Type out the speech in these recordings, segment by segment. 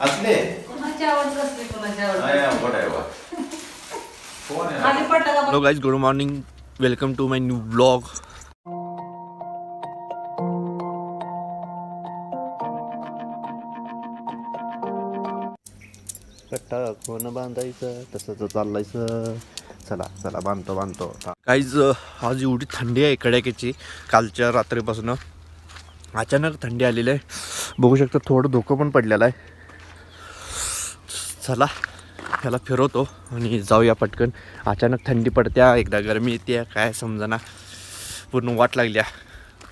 असले. पडलं का hello guys good morning welcome to my new blog कट्टा कोण बांधायचं? तसंच चाललायचं. चला चला बांधतो बांधतो. काहीच आज एवढी थंडी आहे कड्याकीची कालच्या रात्रीपासून. अचानक थंडी आलेली आहे. बघू शकता थोडं धोकं पण पडलेलं आहे. चला ह्याला फिरवतो आणि जाऊया पटकन. अचानक थंडी पडत्या एकदा गरमी येते काय समजना. पूर्ण वाट लागल्या.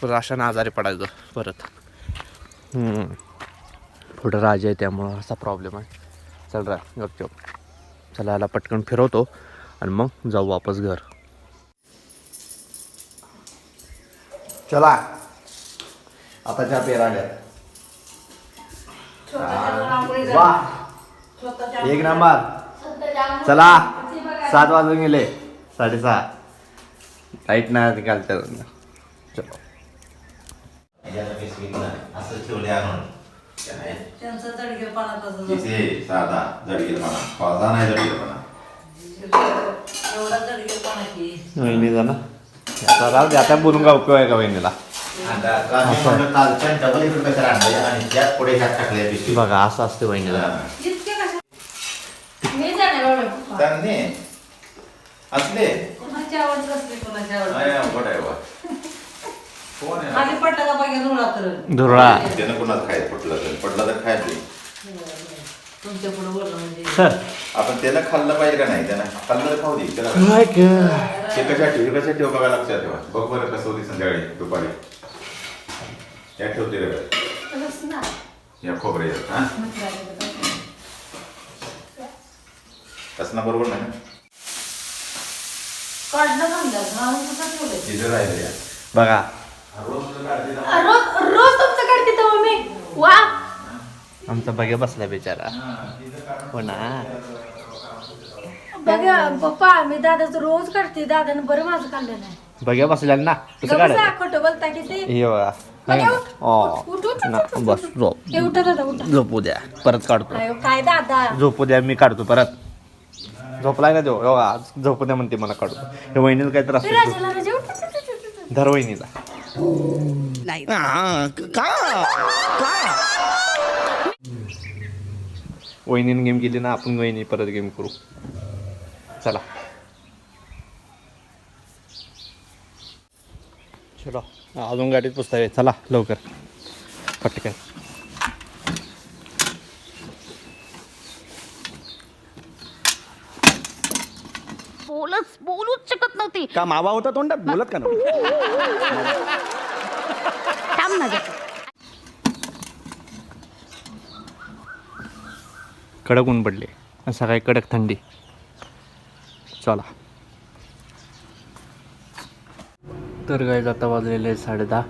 परत अशानं आजारी पडायचं परत. पुढं राजा आहे त्यामुळं असा प्रॉब्लेम आहे. चल रा गपचप. चला याला पटकन फिरवतो आणि मग जाऊ वापस घर. चला. आता चहा पेरा आल्या वा. एक नंबर. चला सात वाजून गेले. साडेसहा. लाइट नाही कालच्या चलो. असं ठेवले आणून. साधा जडगीरपणा पाजा नाही जडगीरपणा एवढा तडगीर पाण्याची वहिनी जा ना. आता राहू दे आता बोलून का उपयोग आहे का वहिनीला. बघा असं असते वहिनीला. असले? धुरळा त्यानं कोणाला खायचं पटलं तर? पडलं तर खायचं तुमच्यापुढे बोलणं म्हणजे आपण त्यानं खाल्लं पाहिजे का नाही? त्यानं खाल्लं तर खाऊ दे त्याला कशा ठेव कशा ठेव बघा लक्षात ठेवा. बघ बरं कसं होती संध्याकाळी दुपारी. त्या ठेवते रे तसंच ना. या खोबरे हा कसं ना बरोबर नाही ना काढलं म्हणलं घालून कुठं ठेवलंय इथं राहिलं या बघा रोज तुला काढते ना. रोज रोज तुमचं काढते तेव्हा मी वा. आमचा बघे बसला बिचारा. हो ना. बघा पप्पा मी दादाचं रोज काढते. दादानं बरं माझं काढलं नाही बघ्या बसल्या ना. कसं काढायचं खोटं बोलता की ते. हे बघा. बघा, हाय उठ. ना? ओ. उठ, उठ, उठ, ना, उठ, उठ, बस उठ. झोप. हे उठा दादा उठा. झोपू द्या. परत काढतो. अयो, काय दादा? झोपू द्या मी काढतो परत. झोपलाय ना देऊ हो आज झोपू द्या म्हणते मला काढतो हे वहिनीला काय त्रास होतो? राजाला राजा उठ, उठ, उठ, उठ, उठ. धर वहिनीला. वहिनीने गेम केली ना आपण वहिनी परत गेम करू. चला. चलो. अजून गाडीत पुस्तक आहे चला लवकर. पटकन. बोलच बोलूच शकत नव्हती. का मावा होता तोंडात? बोलत का नव्हतं? थांब ना जरा. कडक ऊन पडले. सकाळी कडक थंडी. चला. तर काय जाता वाजलेले आहे साडे दहा.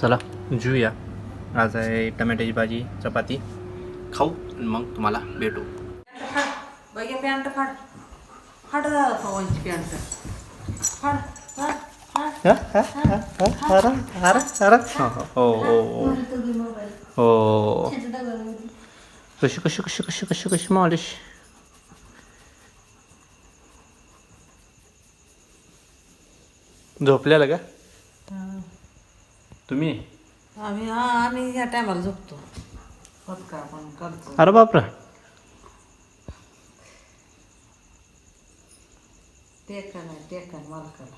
चला जेऊया आज आहे टमॅट्याची भाजी चपाती. खाऊ आणि मग तुम्हाला भेटू. बघे पॅन्ट फाड. फाड पवनची पॅन्ट. फाड फाड हो हो हो हो कशी कशी कशी कशी कशी कशी मालिश? झोपल्याला का? तुम्ही? आम्ही हा आम्ही ह्या टायमाला झोपतो. आपण? करतो. अरे बापरा. टेका नाही टेका मालकाला.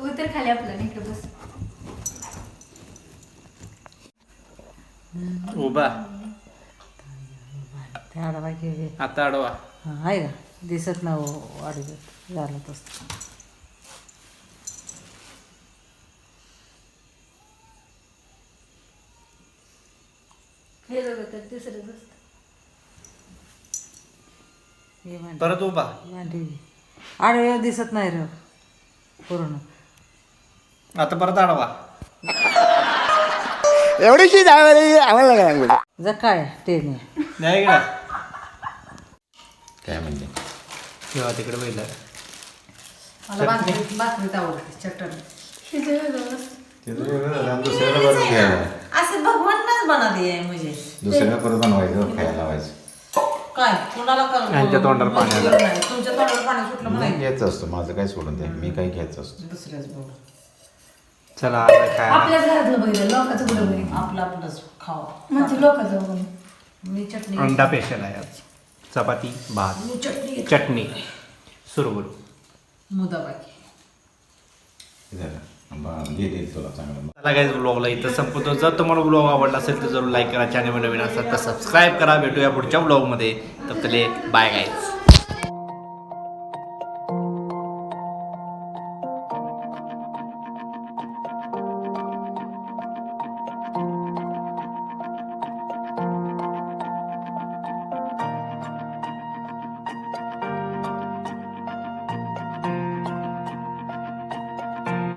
उतर खाली आपलं इकडे बस. उभा. आडवा घे आता अडवा हा आहे का दिसत ना वाढीत झालं तसं हे दोघं तर तिसरं बस हे मांडी परत उभा मांडी आडवे दिसत नाही रे पूर्ण आता परत अडवा एवढीशी जागा आम्हाला लागली जर काय ते नाही नाही का काय म्हणजे तेव्हा तिकडे पहिलं मला भाकरी भाकरीत आवडते चटणी. तिचं वेगळं असतं. तिथं वेगळं झालं आणि दुसऱ्याला परत घ्यायला असे भगवानच आहे म्हणजे. दुसऱ्याला परत बनवायचं खायला लावायचं. काय कुणाला कर? यांच्या तोंडाला पाणी आलं. नाही, तुमच्या तोंडाला पाणी सुटलं मी म्हणायचं. घ्यायचं असतं माझं काय सोडून द्या मी काही घ्यायचं असतं. दुसऱ्याच बघ. चला आता काय आपल्याच घरातलं बघितलं लोकांचं कुठं बघितलं आपलं आपलंच खावा. म्हणजे लोकांचं बघून. मी चटणी अंडा पेशल आहे आज. चपाती भात चटणी. चटणी. सुरू करू मुदा बाकी झालं बा- दे दे तुला चांगलं. चला गाईज ब्लॉगला इथं संपवतो. जर तुम्हाला ब्लॉग आवडला असेल तर जरूर लाईक करा. चॅनल नवीन असेल तर सबस्क्राईब करा. भेटूया पुढच्या ब्लॉगमध्ये तर बाय गाईज